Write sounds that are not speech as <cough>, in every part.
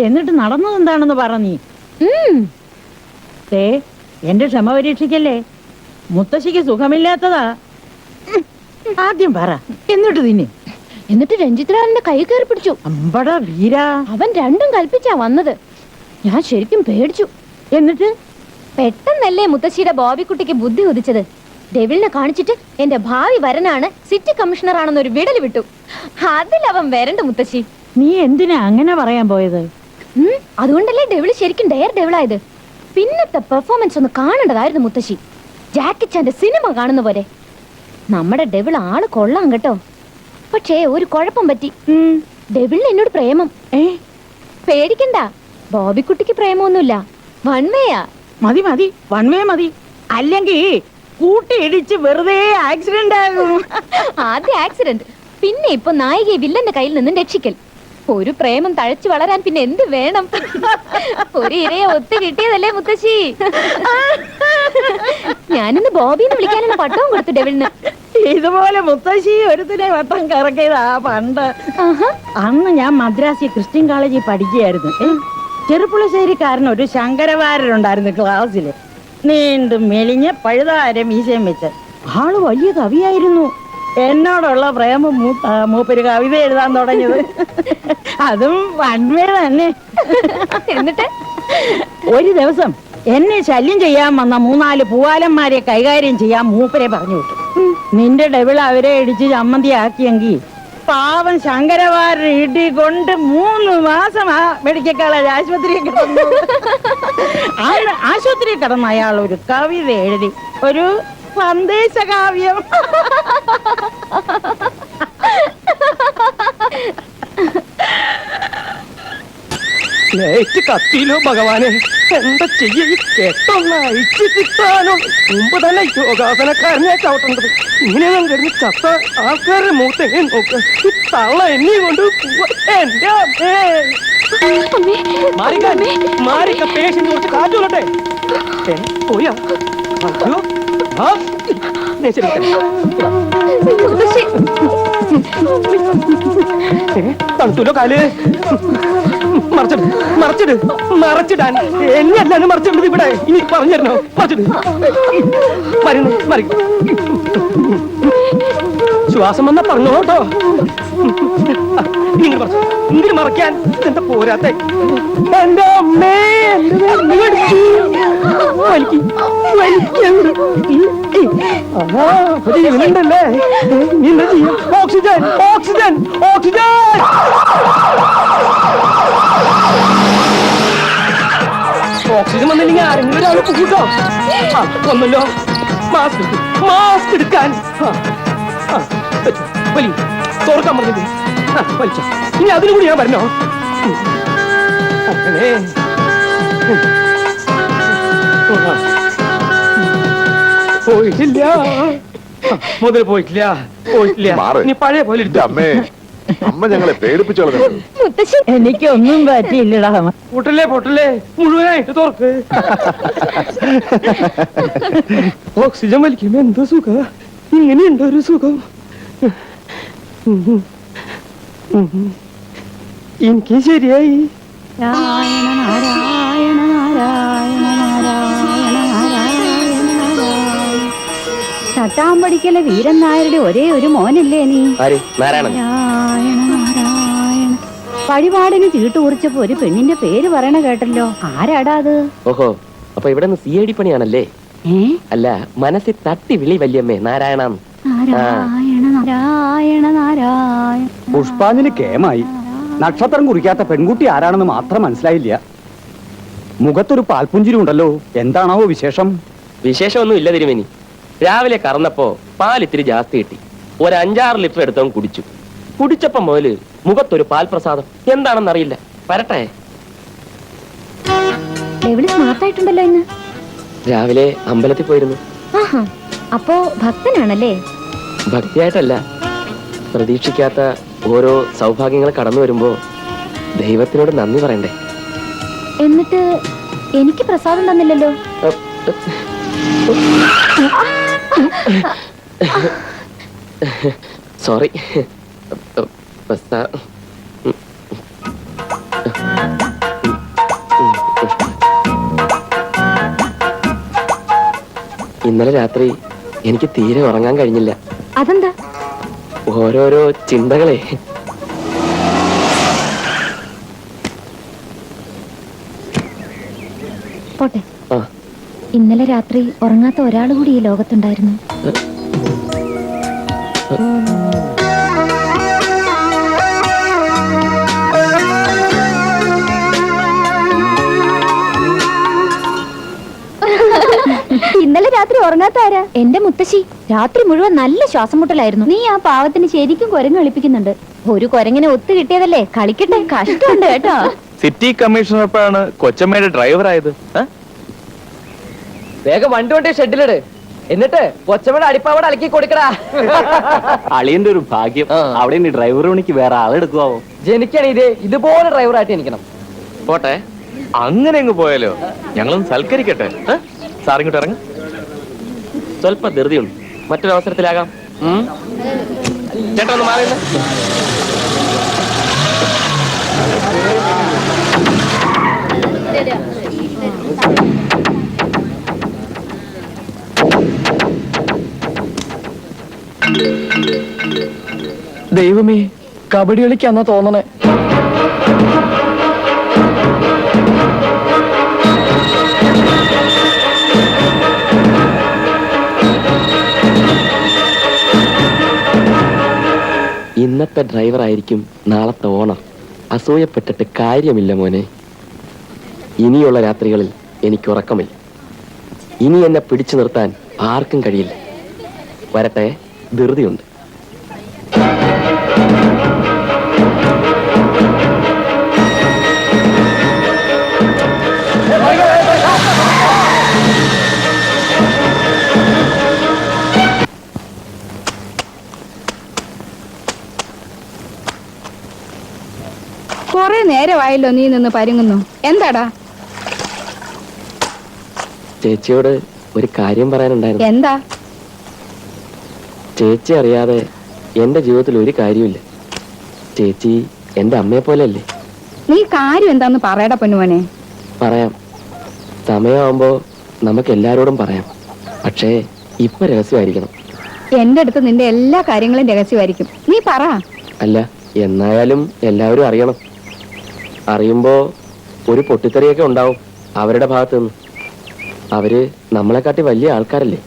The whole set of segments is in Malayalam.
എന്നിട്ട് നടന്നത് എന്താണെന്ന് പറ നീ. ഉം. ദേ എന്റെ ക്ഷമ പരീക്ഷിക്കല്ലേ? മുത്തശ്ശിക്ക് സുഖമില്ലാത്തതാ. ആദ്യം പറ എന്നിട്ട് തിന്നെ. എന്നിട്ട് രഞ്ജിത്രാലിന്റെ കൈ കയറി പിടിച്ചു. അമ്പട വീരാ. അവൻ രണ്ടും കൽപ്പിച്ചാ വന്നത്. ഞാൻ ശരിക്കും പേടിച്ചു. എന്നിട്ട്? പെട്ടെന്നല്ലേ മുത്തശ്ശിയുടെ ബോബിക്കുട്ടിക്ക് ബുദ്ധി ഉദിച്ചത്. ഡെവിലിനെ കാണിച്ചിട്ട് എന്റെ ഭാവി വരനാണ് സിറ്റി കമ്മീഷണർ ആണെന്നൊരു വിടൽ വിട്ടു. അതിലവൻ വരണ്ട മുത്തശ്ശി. നീ എന്തിനാ അങ്ങനെ പറയാൻ പോയത്? അതുകൊണ്ടല്ലേ ഡെവിൾ ശരിക്കും ഡെയർ ഡെവിളായത് പിന്നത്തെ പെർഫോമൻസ് ഒന്ന് കാണേണ്ടതായിരുന്നു മുത്തശ്ശി. ജാക്കി ചാന്റെ സിനിമ കാണുന്ന പോലെ. നമ്മുടെ ഡെവിൾ ആൾ കൊള്ളാം കേട്ടോ. പക്ഷേ ഒരു കുഴപ്പം പറ്റി. ഡെവിളിന് എന്നോട് പ്രേമം. ഏ? പേടിക്കണ്ട. ബോബിക്കുട്ടിക്ക് പ്രേമൊന്നുമില്ല വൺവേയാ മതി മതി. വൺവേ മതി. അല്ലെങ്കിൽ കൂട്ടിയിടിച്ച് വെറുതെ ആക്സിഡന്റ് ആകും. <laughs> ആദ്യ ആക്സിഡന്റ് പിന്നെ ഇപ്പൊ നായികയെ വില്ലന്റെ കയ്യിൽ നിന്നും രക്ഷിക്കൽ. ഒരു പ്രേമം തഴച്ചു വളരാൻ പിന്നെ എന്ത് വേണം? ഒരു ഇരയെ ഒത്തു കിട്ടിയതല്ലേ മുത്തശ്ശി? ഞാനിന്ന് ബോബിന്ന് വിളിക്കാനുള്ള പട്ടവും കൊടുത്തു ഡെവിളിന്. ഇതുപോലെ മുത്തശ്ശി ഒരുത്തിനെ വട്ടം കറക്കിയതാ പണ്ട്. ആഹാ. അന്ന് ഞാൻ മദ്രാസി ക്രിസ്ത്യൻ കോളേജിൽ പഠിക്കുകയായിരുന്നു. ഏ, ചെറുപ്പുളശ്ശേരിക്കാരൻ ഒരു ശങ്കരവാരനുണ്ടായിരുന്നു ക്ലാസ്സിൽ. നീണ്ടും മെലിഞ്ഞ് പഴുതാരം മീശയും വെച്ച്. ആൾ വലിയ കവിയായിരുന്നു. എന്നോടുള്ള പ്രേമം മൂപ്പര് കവിത എഴുതാൻ തുടങ്ങിയത്. അതും വൺവേ തന്നെ. എന്നിട്ട്? ഒരു ദിവസം എന്നെ ശല്യം ചെയ്യാൻ വന്ന മൂന്നാൽ പൂവാലന്മാരെ കൈകാര്യം ചെയ്യാൻ മൂപ്പരെ പറഞ്ഞു വിട്ടു. നിന്റെ ഡെവിൾ അവരെ ഇടിച്ച് ചമ്മന്തിയാക്കിയെങ്കിൽ പാവം ശങ്കരവാരുടെ ഇടി കൊണ്ട് മൂന്ന് മാസം ആ മെഡിക്കൽ കോളേജ് ആശുപത്രിയിൽ കിടന്നു. <laughs> ആശുപത്രിയിൽ കിടന്ന അയാൾ ഒരു കവിത എഴുതി. ഒരു സന്ദേശകാവ്യം. ലേറ്റ് കത്തിയിലോ ഭഗവാനെ? എന്താ ചെയ്യ? കെട്ടൊന്ന് അഴിച്ചു കിട്ടാനും? മുമ്പ് തന്നെ യോഗാസനക്കാരനെ ചവിട്ടേണ്ടത്. ഞാൻ കിടന്ന് ചത്ത ആൾക്കാരുടെ മൂത്തെങ്ങനെ നോക്ക്? തള്ള എന്നെ കൊണ്ട്. എന്റെ അമ്മേ. മാറിക്കാൻ മാറിക്ക പേഷ്യന്റ് കുറച്ച് കാറ്റുള്ളട്ടെ പോയാ? തണുത്തൂലോ കാൽ? മറച്ചിട് മറച്ചിട് മറച്ചിടാൻ. എന്നെ അല്ലാതെ മറച്ചിടുന്നത് ഇവിടെ. ഇനി പറഞ്ഞിരുന്നോ മറച്ചിട്. മരുന്ന് മറി ശ്വാസം വന്നാ പറഞ്ഞോ കേട്ടോ മറക്കാൻ എന്താ പോരാത്ത? എന്റെ അമ്മേ ജീവനുണ്ടല്ലേ? ഇനി എന്താ ഓക്സിജൻ ഓക്സിജൻ ഓക്സിജൻ! ഓക്സിജൻ വന്നില്ലെങ്കിൽ ആരെങ്കിലും ഒരാൾ കൂട്ടോ? ആ വന്നല്ലോ. മാസ്ക് മാസ്ക് എടുക്കാൻ. ആ, ആ, വെച്ചോ, വലി തുറക്കാൻ പറഞ്ഞില്ലേ വലിച്ചോ ഇനി അതിനും കൂടി ഞാൻ വരണോ. അങ്ങനെ. ആ. പോയിട്ടില്ല മുതൽ പോയിട്ടില്ല പോയിട്ടില്ല മാറ്. ഇനി പഴയ പോലെ എന്റെ. അമ്മേ അമ്മ ഞങ്ങളെ പേടിപ്പിച്ചു കളഞ്ഞു മുത്തശ്ശി എനിക്കൊന്നും പറ്റിയില്ലടാ പൊട്ടല്ലേ പൊട്ടല്ലേ മുഴുവനായിട്ട് തുറക്ക് ഓക്സിജൻ വലിക്കുമ്പോ എന്ത് സുഖ ഇങ്ങനെയുണ്ട് ഒരു സുഖം എനിക്ക് ശരിയായി നാരായണ നാരായണ നാരായണ നാരായണ നാരായണ നാരായണ വീരൻ നായരുടെ ഒരേ ഒരു മോനല്ലേ നീ ആര് നാരായണ നാരായണ വഴിപാടിന് ചീട്ട് കുറിച്ചപ്പോ ഒരു പെണ്ണിന്റെ പേര് പറയണ കേട്ടല്ലോ ആരാടാ അത് ഓഹോ അപ്പൊ ഇവിടെ നിന്ന് സി ഐ ഡി പണിയാണല്ലേ അല്ല മനസ്സിൽ തട്ടി വിളി വല്യമ്മേ നാരായണ നാരായണ നാരായണ നാരായണ പുഷ്പാഞ്ജലി കേമായി. നക്ഷത്രം കുറിക്കാത്ത പെൺകുട്ടി ആരാണെന്ന് മാത്രം മനസ്സിലായില്ല. മുഖത്തൊരു പാൽപുഞ്ചിരി ഉണ്ടല്ലോ എന്താണാവോ വിശേഷം? വിശേഷമൊന്നും ഇല്ല തിരുമേനി. രാവിലെ കറന്നപ്പോ പാൽ ഇത്തിരി ജാസ്തി കിട്ടി. ഒരു അഞ്ചാറ് ലിറ്റർ എടുത്തവൻ കുടിച്ചു. കുടിച്ചപ്പം മുതൽ മുഖത്തൊരു പാൽപ്രസാദം. എന്താണെന്നറിയില്ല വരട്ടെ. ഡെവിൾ സ്മാർട്ടായിട്ടുണ്ടല്ലോ ഇന്ന്. രാവിലെ അമ്പലത്തിൽ പോയിരുന്നു. ആഹാ. അപ്പോ ഭക്തനാണല്ലേ? ഭക്തിയായിട്ടല്ല. പ്രതീക്ഷിക്കാത്ത ഓരോ സൗഭാഗ്യങ്ങൾ കടന്നു വരുമ്പോ ദൈവത്തിനോട് നന്ദി പറയണ്ടേ? എന്നിട്ട് എനിക്ക് പ്രസാദം തന്നില്ലല്ലോ? സോറി. ഇന്നലെ രാത്രി എനിക്ക് തീരെ ഉറങ്ങാൻ കഴിഞ്ഞില്ല. അതെന്താ? ഓരോരോ ചിന്തകളെ. പോട്ടെ. ഇന്നലെ രാത്രി ഉറങ്ങാത്ത ഒരാൾ കൂടി ഈ ലോകത്തുണ്ടായിരുന്നു. ഇന്നലെ രാത്രി ഉറങ്ങാത്ത ആരാ എന്റെ മുത്തശ്ശി രാത്രി മുഴുവൻ നല്ല ശ്വാസം മുട്ടലായിരുന്നു നീ ആ പാവത്തിന് ശരിക്കും കുരങ്ങ് കളിപ്പിക്കുന്നുണ്ട്. ഒരു കുരങ്ങിനെ ഒത്തു കിട്ടിയതല്ലേ? കളിക്കട്ടെ കഷ്ടമുണ്ട് കേട്ടോ. സിറ്റി കമ്മീഷണർപ്പാണ് കൊച്ചമ്മയുടെ ഡ്രൈവർ ആയത് വേഗം വണ്ടി കൊണ്ട് ഷെഡിലിട്. എന്നിട്ട് കൊച്ചമ്മയുടെ അടിപ്പാവടെ അലക്കി കൊടുക്കടാ. അളിയന്റെ ഒരു ഭാഗ്യം. അവിടെ ഇനി ഡ്രൈവർ പണിക്ക് വേറെ ആളെടുക്കുവോ ജനിക്കണ ഇത് ഇതുപോലെ ഡ്രൈവറായിട്ട് എനിക്കണം പോട്ടെ. അങ്ങനെ അങ്ങ് പോയാലോ? ഞങ്ങളൊന്ന് സൽക്കരിക്കട്ടെ. സാറിങ്ങോട്ട് സാർ ഇങ്ങോട്ട് ഇറങ്ങ. സ്വല്പ ധൃതിയുണ്ട് മറ്റൊരവസരത്തിലാകാം? ചേട്ടാ ഒന്ന് മാറി ദൈവമേ കബഡി കളിക്കാന്നാ തോന്നണേ. ഇന്നത്തെ ഡ്രൈവർ ആയിരിക്കും നാളത്തെ ഓണർ അസൂയപ്പെട്ടിട്ട് കാര്യമില്ല മോനെ. ഇനിയുള്ള രാത്രികളിൽ എനിക്ക് ഉറക്കമില്ല. ഇനി എന്നെ പിടിച്ചു നിർത്താൻ ആർക്കും കഴിയില്ല. വരട്ടെ ധൃതിയുണ്ട്. നേരമായല്ലോ നീ നിന്ന് പരുങ്ങുന്നു. എന്താടാ? ചേച്ചിയോട് ഒരു കാര്യം പറയാനുണ്ടായിരുന്നു. എന്താ? ചേച്ചി അറിയാതെ എന്റെ ജീവിതത്തിൽ ഒരു കാര്യമില്ല ചേച്ചി എന്റെ അമ്മയെ പോലെയല്ലേ? നീ കാര്യം എന്താന്ന് പറയടാ പൊന്നുമോനെ. പറയാം. സമയമാകുമ്പോ നമുക്ക് എല്ലാരോടും പറയാം. പക്ഷേ ഇപ്പൊ രഹസ്യമായിരിക്കണം. എന്റെ അടുത്ത് നിന്റെ എല്ലാ കാര്യങ്ങളും രഹസ്യമായിരിക്കും. നീ പറ. അല്ല എന്നായാലും എല്ലാവരും അറിയണം. അറിയുമ്പോ ഒരു പൊട്ടിത്തെറിയൊക്കെ ഉണ്ടാവും. അവരുടെ ഭാഗത്ത് നിന്ന്. അവർ നമ്മളെക്കാട്ടി വലിയ ആൾക്കാരല്ലേ?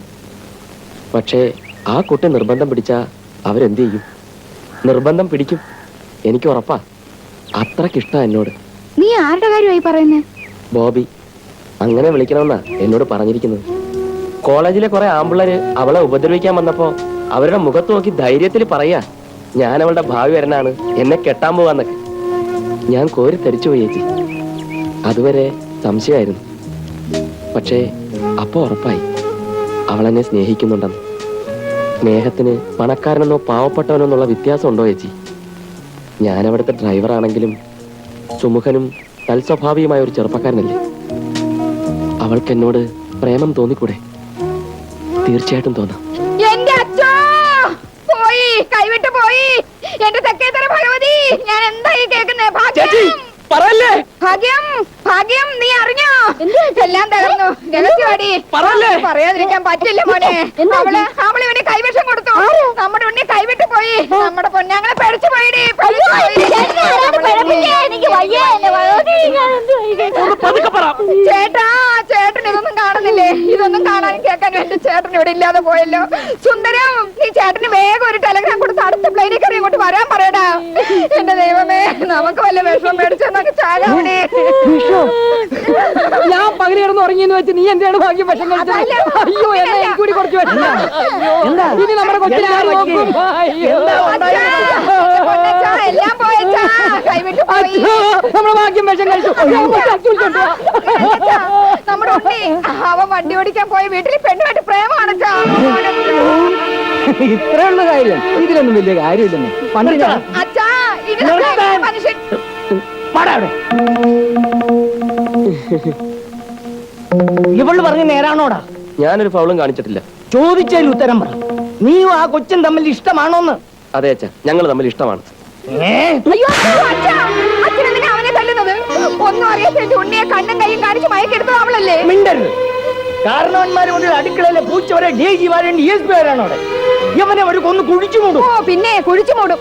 പക്ഷേ ആ കുട്ടി നിർബന്ധം പിടിച്ചാ അവരെന്ത് ചെയ്യും? നിർബന്ധം പിടിക്കും. എനിക്ക് ഉറപ്പാ. അത്രക്കിഷ്ടാ എന്നോട്. നീ ആരുടെ കാര്യമായി പറയുന്നേ? ബോബി അങ്ങനെ വിളിക്കണമെന്നാ എന്നോട് പറഞ്ഞിരിക്കുന്നത്. കോളേജിലെ കുറെ ആമ്പിള്ളേര് അവളെ ഉപദ്രവിക്കാൻ വന്നപ്പോ അവരുടെ മുഖത്ത് നോക്കി ധൈര്യത്തിൽ പറയാ ഞാൻ അവളുടെ ഭാവി വരനാണ്. എന്നെ കെട്ടാൻ പോവാന്നൊക്കെ. ഞാൻ കോരി തരിച്ചു പോയി ചേച്ചി. അതുവരെ സംശയമായിരുന്നു. പക്ഷേ അപ്പോൾ ഉറപ്പായി. അവളെന്നെ സ്നേഹിക്കുന്നുണ്ടെന്ന്. സ്നേഹത്തിന് പണക്കാരനെന്നോ പാവപ്പെട്ടവനോ എന്നുള്ള വ്യത്യാസം ഉണ്ടോ ചേച്ചി? ഞാനവിടുത്തെ ഡ്രൈവറാണെങ്കിലും സുമുഖനും തൽസ്വഭാവിയുമായ ഒരു ചെറുപ്പക്കാരനല്ലേ? അവൾക്ക് എന്നോട് പ്രേമം തോന്നിക്കൂടെ? തീർച്ചയായിട്ടും തോന്നാം. പോയി കൈവിട്ട് പോയി. എന്റെ തെക്കേതര ഭഗവതി. ഞാൻ എന്തായി ഈ ചേച്ചി ഭാഗ്യം പറയല്ലേ? ഭാഗ്യം ഭാഗ്യം നീ അറിഞ്ഞോ? എല്ലാം തകർന്നു. രഹസ്യവാടി പറയല്ലേ? പറയാതിരിക്കാൻ പറ്റില്ല മോനെ. അവൾ അവൾ ഇവന് കൈവശം കൊടുത്തു. നമ്മുടെ ഉണ്ണി കൈവിട്ട് പോയി. നമ്മുടെ പൊന്നാങ്ങളെ പഠിച്ചു പോയിടി. പതുക്കെ പറ. ചേട്ടാ ചേട്ടൻ ഇതൊന്നും കാണുന്നില്ലേ ഇതൊന്നും കാണാനും കേൾക്കാനും എന്റെ ചേട്ടൻ ഇവിടെ ഇല്ലാതെ പോയല്ലോ. സുന്ദരം നീ ചേട്ടന് വേഗം ഒരു ടെലഗ്രാം കൊടുത്ത് അടുത്ത പ്ലെയിനിൽ കയറി ഇങ്ങോട്ട് വരാൻ പറയടാ. എന്റെ ദൈവമേ നമുക്ക് വല്ല വിഷമം മേടിച്ചെന്നൊക്കെ പകൽ കിടന്ന് ഉറങ്ങിയെന്ന് വെച്ച് നീ എന്താണ് ഭാഗ്യം വിഷം കഴിച്ചത്? അയ്യോ എന്നാ എനിക്ക് കൂടി കുറച്ച് വിഷം ഇനി നമ്മുടെ കൊച്ചിനെ നമ്മുടെ ഭാഗ്യം വിഷം കഴിച്ചു. നമ്മുടെ ഉണ്ണി അവൻ വണ്ടി ഓടിക്കാൻ പോയി. വീട്ടിൽ പെണ്ണുമായിട്ട് പ്രേമാണച്ചാ ഇത്രേ ഉള്ള കാര്യം. ഇതിലൊന്നും വലിയ കാര്യമില്ലെന്ന്. പണ്ട് അച്ഛാ മനുഷ്യൻ. പാടാ അവിടെ. ഇവൾ പറഞ്ഞ നേരാണോടാ? ഞാനൊരു ഫൗളും കാണിച്ചിട്ടില്ല. ചോദിച്ചതിൽ ഉത്തരം പറ. നീയും ആ കൊച്ചും തമ്മിൽ ഇഷ്ടമാണോന്ന്? അതെ അച്ഛ. ഞങ്ങൾ തമ്മിൽ ഇഷ്ടമാണ്. മിണ്ടരുത്. കാരണവന്മാര് മുതൽ അടുക്കളയിലെ പൂച്ച വരെ ഡി ജി മാരും ഡി എസ് പി വരാണ് അവിടെ? ഇവനെ ഒരു കൊന്ന് കുഴിച്ചു മൂടും. ഓ പിന്നെ കുഴിച്ചു മൂടും.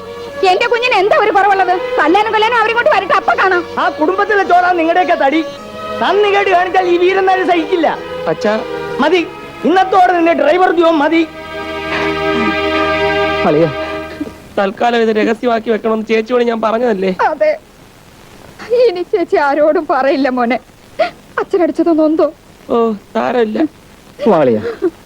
എന്റെ കുഞ്ഞിന് എന്താ ഒരു കുറവുള്ളത്? തല്ലാനും കൊല്ലാനും അവരിങ്ങോട്ട് വരട്ടെ അപ്പൊ കാണാം. ആ കുടുംബത്തിലെ ചോറാ നിങ്ങളുടെയൊക്കെ തടി. നന്ദി കേട്ട് കാണിച്ചാൽ ഈ വീരന്മാരെ സഹിക്കില്ല. അച്ഛാ. മതി. ഇന്നത്തോടെ നിന്റെ ഡ്രൈവർ ജോം മതി. അളിയ തൽക്കാലം ഇത് രഹസ്യമാക്കി വെക്കണം ചേച്ചിയോട് ഞാൻ പറഞ്ഞതല്ലേ? അതെ. ഇനി ചേച്ചി ആരോടും പറയില്ല മോനെ. അച്ഛനടിച്ചതൊന്നും എന്തോ? ഓ താരല്ല വാളിയ <laughs>